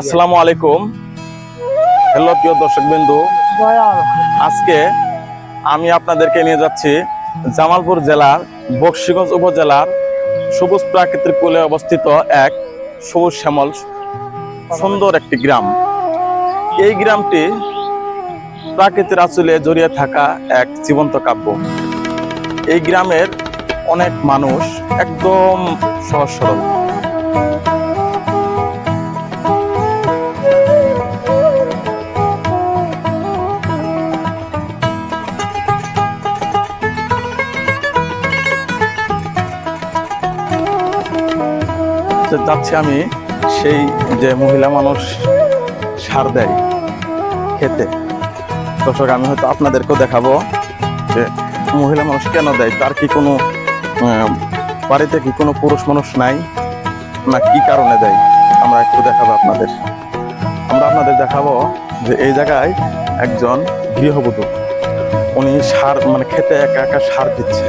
আসসালামু আলাইকুম। হ্যালো, প্রিয় দর্শক বিন্দু আজকে আমি আপনাদেরকে নিয়ে যাচ্ছি জামালপুর জেলার বক্সিগঞ্জ উপজেলার সবুজ প্রাকৃতিক কোলে অবস্থিত এক সবুজ শ্যামল সুন্দর একটি গ্রাম। এই গ্রামটি প্রাকৃতির আঁচলে জড়িয়ে থাকা এক জীবন্ত কাব্য। এই গ্রামের অনেক মানুষ একদম সহজ সরল। তো যাচ্ছি আমি, সেই যে মহিলা মানুষ সার দেয় খেতে। দর্শক, আমি হয়তো আপনাদেরকেও দেখাবো যে মহিলা মানুষ কেন দেয়, তার কি কোনো বাড়িতে কি কোনো পুরুষ মানুষ নাই, না কি কারণে দেয়, আমরা একটু দেখাবো আপনাদের। আমরা আপনাদের দেখাবো যে এই জায়গায় একজন গৃহবধূ, উনি সার মানে খেতে একা একা সার দিচ্ছে।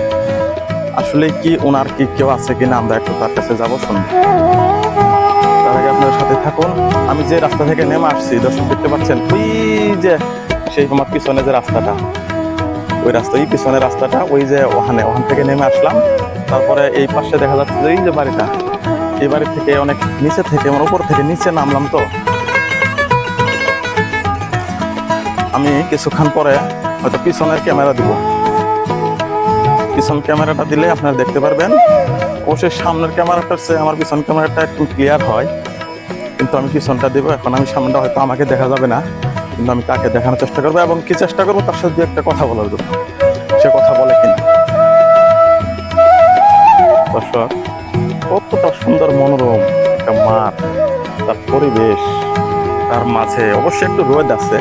আসলে কি ওনার কি কেউ আছে কিনা আমরা একটু তার কাছে যাব শুনব তার আগে আপনার সাথে থাকুন। আমি যে রাস্তা থেকে নেমে আসছি, দর্শক দেখতে পাচ্ছেন, ওই যে সেই আমার পিছনে যে রাস্তাটা, ওই রাস্তা, ওই পিছনের রাস্তাটা, ওই যে ওখানে, ওখান থেকে নেমে আসলাম। তারপরে এই পাশে দেখা যাচ্ছে যে এই যে বাড়িটা, এই বাড়ি থেকে অনেক নিচে থেকে আমার উপর থেকে নিচে নামলাম তো। আমি কিছুক্ষণ পরে হয়তো পিছনের ক্যামেরা দিব। পিছন ক্যামেরাটা দিলে আপনারা দেখতে পারবেন। অবশ্যই সামনের ক্যামেরাটার চেয়ে আমার পিছন ক্যামেরাটা একটু ক্লিয়ার হয়। কিন্তু আমি পিছনটা দেবো, এখন আমি সামনেটা হয়তো আমাকে দেখা যাবে না। কিন্তু আমি তাকে দেখানোর চেষ্টা করব এবং কি চেষ্টা করব তার সাথে একটা কথা বলার জন্য। সে কথা বলে কিনা। দর্শক, কতটা সুন্দর মনোরম একটা মাঠ, তার পরিবেশ, তার মাঝে অবশ্যই একটু রোদ আছে।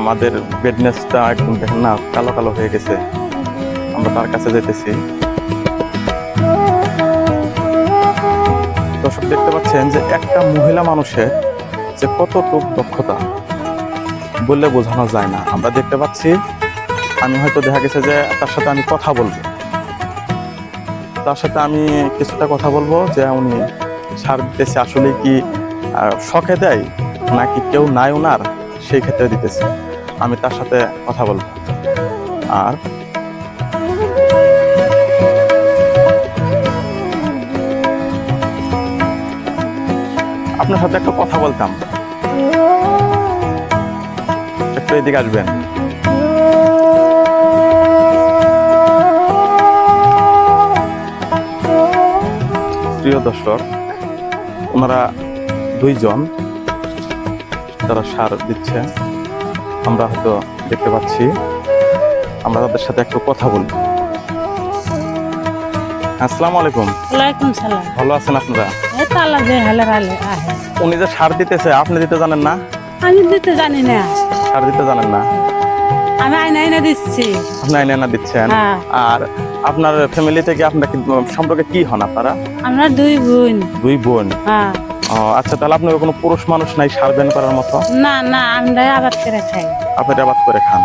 আমাদের বেডনেসটা একদম দেখেন না, কালো কালো হয়ে গেছে। আমরা তার কাছে যেতেছি। দর্শক, দেখতে পাচ্ছেন যে একটা মহিলা মানুষের যে কতটুক দক্ষতা বললে বোঝানো যায় না। আমরা দেখতে পাচ্ছি, আমি হয়তো দেখা গেছে যে তার সাথে আমি কথা বলব। তার সাথে আমি কিছুটা কথা বলব যে উনি সার দিতেছে আসলে কি শখে দেয় নাকি কেউ নাই ওনার? সেই ক্ষেত্রে দিতেছে। আমি তার সাথে কথা বলব। আর আপনার সাথে একটা কথা বলতাম। একটু এদিকে আসবেন। প্রিয় দর্শক ওনারা দুইজন তারা সার দিচ্ছে আমরা হয়তো দেখতে পাচ্ছি। আমরা তাদের সাথে একটু কথা বলব আসসালামু আলাইকুম। ওয়ালাইকুম সালাম। ভালো আছেন আপনারা? আল্লাহ যে হালে হালে আহে উনি যে সার দিতেছে আপনি দিতে জানেন না? আমি দিতে জানি না। সার দিতে জানেন না? আমি আইনা আইনা দিচ্ছি। আপনি দিচ্ছেন? হ্যাঁ। আর আপনার ফ্যামিলি থেকে আপনার সম্পর্কে কি হন আপনারা? আমরা দুই বোন। দুই বোন? হ্যাঁ। আচ্ছা তাহলে আপনার কোনো পুরুষ মানুষ নাই সারবেন করার মতো? না না আমরা আবাদ করে খাই। আপনি আবাদ করে খান।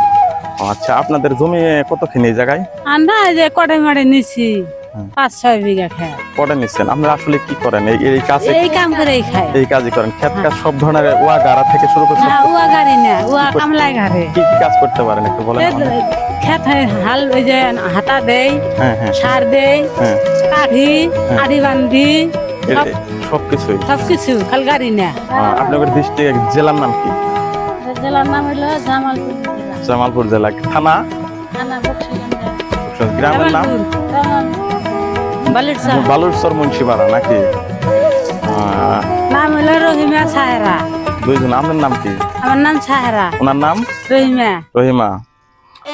আচ্ছা আপনাদের জমি কতখানি জায়গায়? আমরা যে মারে নিছি। পাঁচ ছয় বিঘা নিচ্ছেন? আপনারা আসলে কি করেন? এই এই কাজে এই কাম করেই খাই এই কাজই করেন? ক্ষেত কাজ সব ধরনের ওয়া গাড়া থেকে শুরু করে না উয়া গাড়ি না কামলাই ঘরে কি কি কাজ করতে পারেন? একটু বলেন হাল ওই যে হাতা দেই হ্যাঁ হ্যাঁ। সার দেই হ্যাঁ। কাঠি হ্যাঁ। আড়ি বান্ধি সব সব সবকিছু খাল গাড়ি না। আপনাদের ডিস্ট্রিক্ট জেলার নাম কি? জেলার নাম হলো জামালপুর। জেলা জামালপুর জেলা। থানা? থানা গ্রামের নাম? বালির শাহ বালুরচর মুন্সিপাড়া নাকি? নাম হলো রহিমা সাহেরা দুইজন আপনার নাম কি? আমার নাম সাহেরা ওনার নাম? রহিমা রহিমা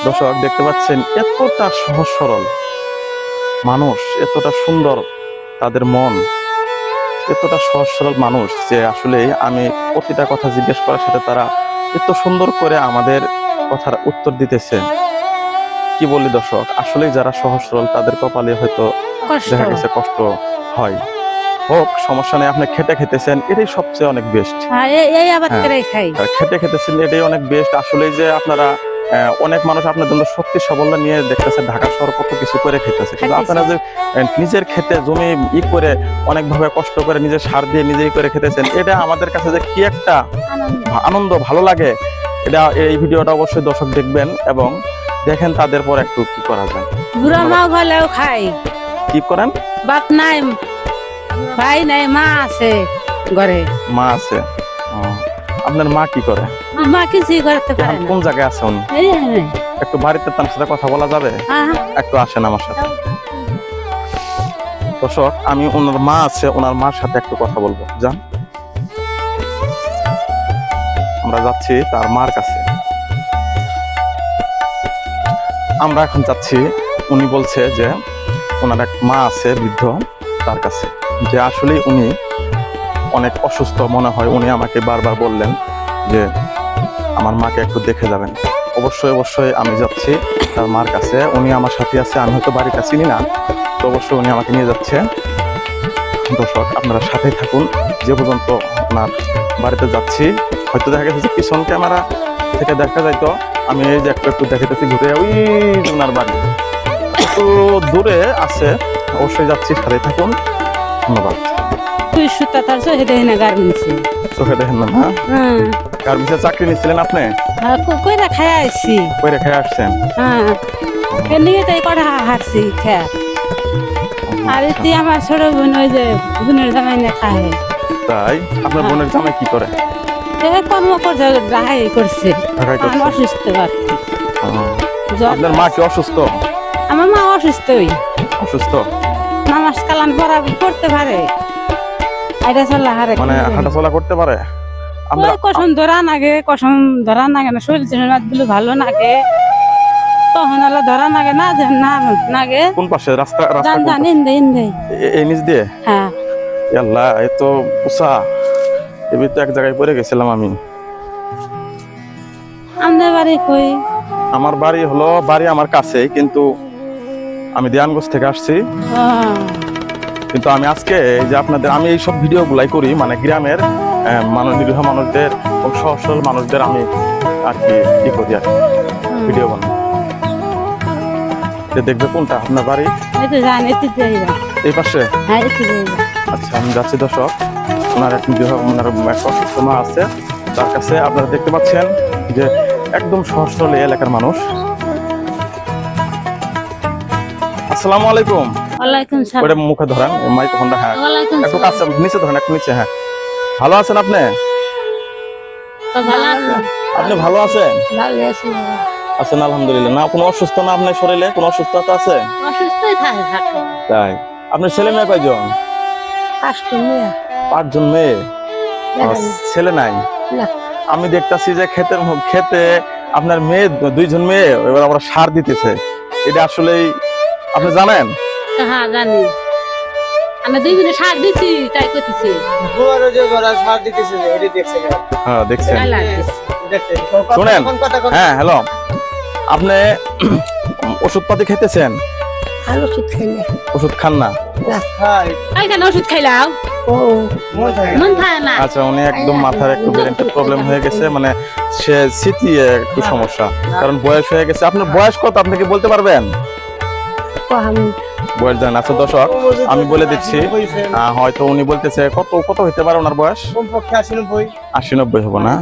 দর্শক দেখতে পাচ্ছেন এতটা সহজ সরল মানুষ এতটা সুন্দর তাদের মন এতটা সহজ সরল মানুষ যে আসলে আমি প্রতিটা কথা জিজ্ঞেস করার সাথে তারা এত সুন্দর করে আমাদের কথার উত্তর দিতেছে। কি বলি দর্শক আসলে যারা সহজ সরল তাদের কপালে হয়তো দেখা গেছে কষ্ট হয়। হোক সমস্যা নেই আপনি খেটে খেতেছেন এটাই সবচেয়ে অনেক বেস্ট হ্যাঁ, এই- এই হ্যাঁ। খাই। খেটে খেতেছেন এটাই অনেক বেস্ট আসলে যে আপনারা অনেক মানুষ আপনার জন্য শক্তি সাবল্য নিয়ে দেখতেছে ঢাকা শহর কত কিছু করে খেতেছে। কিন্তু আপনারা যে নিজের খেতে জমি ই করে অনেকভাবে কষ্ট করে নিজের সার দিয়ে নিজেই করে খেতেছেন এটা আমাদের কাছে যে কি একটা আনন্দ। ভালো লাগে এটা এই ভিডিওটা অবশ্যই দর্শক দেখবেন এবং দেখেন তাদের পর একটু কি করা যায়। বুড়া হলেও খাই। কি করেন? বাপ নাই ভাই নাই মা আছে ঘরে। মা আছে। আপনার মা কি করে? মা কিছুই করতে পারে কোন জায়গায় আছে উনি? একটু বাড়িতে তার সাথে কথা বলা যাবে? একটু আসেন আমার সাথে। দর্শক আমি ওনার মা আছে ওনার মার সাথে একটু কথা বলব। যান। আমরা যাচ্ছি তার মার কাছে। আমরা এখন যাচ্ছি উনি বলছে যে ওনার এক মা আছে, বৃদ্ধ, তার কাছে। যে আসলে উনি অনেক অসুস্থ মনে হয়, উনি আমাকে বারবার বললেন যে, আমার মাকে একটু দেখে যাবেন। অবশ্যই অবশ্যই আমি যাচ্ছি তার মার কাছে। উনি আমার সাথে আছে, আমি হয়তো বাড়িটা চিনি না, তো অবশ্যই উনি আমাকে নিয়ে যাচ্ছে। দর্শক, আপনারা সাথেই থাকুন। যে পর্যন্ত আপনার বাড়িতে যাচ্ছি, হয়তো দেখা গেছে পিছন ক্যামেরা থেকে দেখা যাইতো আমি এই যে একটু একটু দেখাতেছি ঘুরে ওই ওনার বাড়ি। একটু দূরে আছে অবশ্যই যাচ্ছি সাথেই থাকুন। ধন্যবাদ। তুই সুতা তার চোখে দেখি না গার্মেন্টসে। চোখে দেখেন না না? হ্যাঁ। কার চাকরি নিচ্ছিলেন আপনি? কইরা খাই আইছি? কই রেখে আসছেন? হ্যাঁ। এমনিকে তাই কটা হাঁটছি খেয়া আর এতে আমার ছোট বোন ওই যে বোনের জামাই না খায়। তাই? আপনার বোনের জামাই কি করে? এ কর্ম করছে ঢাকায় করছে? অসুস্থ আর আপনার মা কি অসুস্থ? আমার মা অসুস্থই। অসুস্থ? নামাজ কালাম পড়া করতে পারে। আইটা চলা হারে মানে হাঁটাচলা করতে পারে? আমরা কসম ধরা নাগে কসম ধরা নাগে না শরীর জন্যগুলো ভালো নাগে তখন আলা ধরা নাগে না না নাগে কোন পাশে? রাস্তা রাস্তা জান? ইন্দে ইন্দে। এ- এই নিচ দিয়ে? হ্যাঁ। আল্লাহ এ তো উষা এবার তো এক জায়গায় পড়ে গেছিলাম আমি। আমাদের বাড়ি কই? আমার বাড়ি হলো বাড়ি আমার কাছে কিন্তু আমি দিয়ানগঞ্জ থেকে আসছি। কিন্তু আমি আজকে এই যে আপনাদের আমি এই সব ভিডিও গুলাই করি মানে গ্রামের মানুষ নিরীহ মানুষদের এবং সহজ সরল মানুষদের আমি আর কি ই করি আর ভিডিও বানাই। দেখবে কোনটা? আপনার বাড়ি? এই পাশে? হ্যাঁ আচ্ছা আমি যাচ্ছি দর্শক। ওনার এক ওনার এক অসুস্থ মা আছে। তার কাছে আপনারা দেখতে পাচ্ছেন যে একদম সহজ সরল এই এলাকার মানুষ। আসসালামু আলাইকুম। ওয়ালাইকুম ওটা মুখে ধরেন মাইক্রোফোনটা হ্যাঁ। ওয়ালাইকুম একটু কাছে নিচে ধরেন একটু নিচে হ্যাঁ। ভালো আছেন আপনি? আপনি ভালো আছেন? ভালো আছি আছেন আলহামদুলিল্লাহ। না কোনো অসুস্থ না আপনার শরীরে? কোনো অসুস্থতা আছে? অসুস্থই থাকে তাই। আপনার ছেলে মেয়ে কয়জন? কাস্টম নিয়ে পাঁচজন মেয়ে? ছেলে নাই? আমি দেখতাছি যে ক্ষেতের ক্ষেতে আপনার মেয়ে দুইজন মেয়ে এবার আমরা সার দিতেছে। এটা আসলেই আপনি জানেন? হ্যাঁ জানি। আমরা দুই দিনে সার দিছি তাই করতেছি বুয়ারও যে গড়া সার দিতেছে যে, ওটি দেখছে কেন? হ্যাঁ দেখছেন। শোনেন। হ্যাঁ হ্যালো। আপনি ওষুধপাতি খেতেছেন? আর ওষুধ খাই না। ওষুধ খান না? খাই, এখানে ওষুধ খাইলাম? মন না। মন না। আচ্ছা উনি একদম মাথার একটু ব্রেনটা প্রবলেম হয়ে গেছে মানে সে স্মৃতি একটু সমস্যা কারণ বয়স হয়ে গেছে। আপনার বয়স কত আপনি কি বলতে পারবেন? বয়স জানেন আচ্ছা দর্শক আমি বলে দিচ্ছি আহ, হয়তো উনি বলতেছে কত কত হইতে পারে ওনার বয়স। আশি নব্বই। হব না?